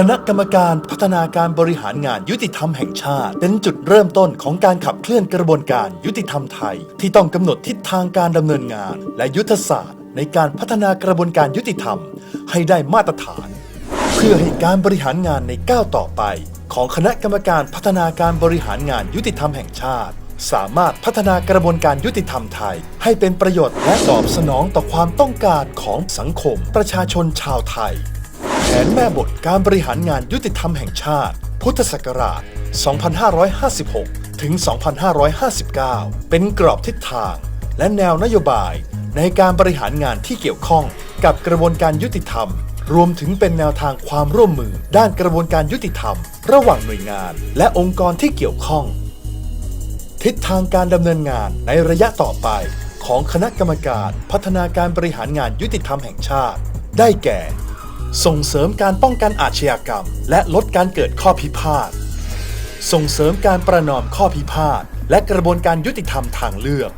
คณะกรรมการพัฒนาการบริหารงานยุติธรรมแห่งชาติ เป็นจุดเริ่มต้นของการขับเคลื่อนกระบวนการยุติธรรมไทย ที่ต้องกำหนดทิศทางการดำเนินงาน และยุทธศาสตร์ ในการพัฒนากระบวนการยุติธรรม ให้ได้มาตรฐาน เพื่อให้การบริหารงานในก้าวต่อไป ของคณะกรรมการพัฒนาการบริหารงานยุติธรรมแห่งชาติ สามารถพัฒนากระบวนการยุติธรรมไทย ให้เป็นประโยชน์และตอบสนองต่อความต้องการของสังคมประชาชนชาวไทย แผนแม่บทการบริหารงานยุติธรรมแห่งชาติ พุทธศักราช 2556 ถึง 2559 เป็นกรอบทิศทาง และแนวนโยบาย ในการบริหารงานที่เกี่ยวข้องกับกระบวนการยุติธรรม รวมถึงเป็นแนวทางความร่วมมือด้านกระบวนการยุติธรรม ระหว่างหน่วยงาน และองค์กรที่เกี่ยวข้อง ทิศทางการดำเนินงานในระยะต่อไปของคณะกรรมการพัฒนาการบริหารงานยุติธรรมแห่งชาติ ได้แก่ ส่งเสริมการป้องกันอาชญากรรม และลดการเกิดข้อพิพาท ส่งเสริมการประนอมข้อพิพาท และกระบวนการยุติธรรมทางเลือก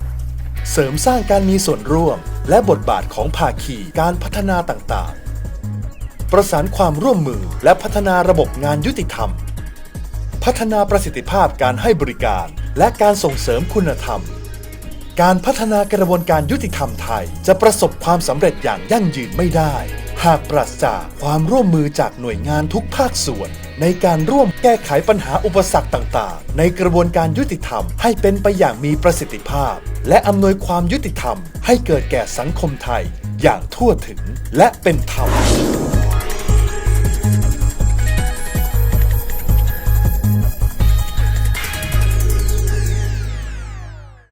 เสริมสร้างการมีส่วนร่วม และบทบาทของภาคีการพัฒนาต่างๆ ประสานความร่วมมือและพัฒนาระบบงานยุติธรรม พัฒนาประสิทธิภาพการให้บริการ และการส่งเสริมคุณธรรม การพัฒนากระบวนการยุติธรรมไทย จะประสบความสำเร็จอย่างยั่งยืนไม่ได้ หากปราศจากความร่วมมือจากหน่วยงานทุกภาคส่วน ในการร่วมแก้ไขปัญหาอุปสรรคต่างๆ ในกระบวนการยุติธรรมให้เป็นไปอย่างมีประสิทธิภาพ และอำนวยความยุติธรรมให้เกิดแก่สังคมไทยอย่างทั่วถึงและเป็นธรรม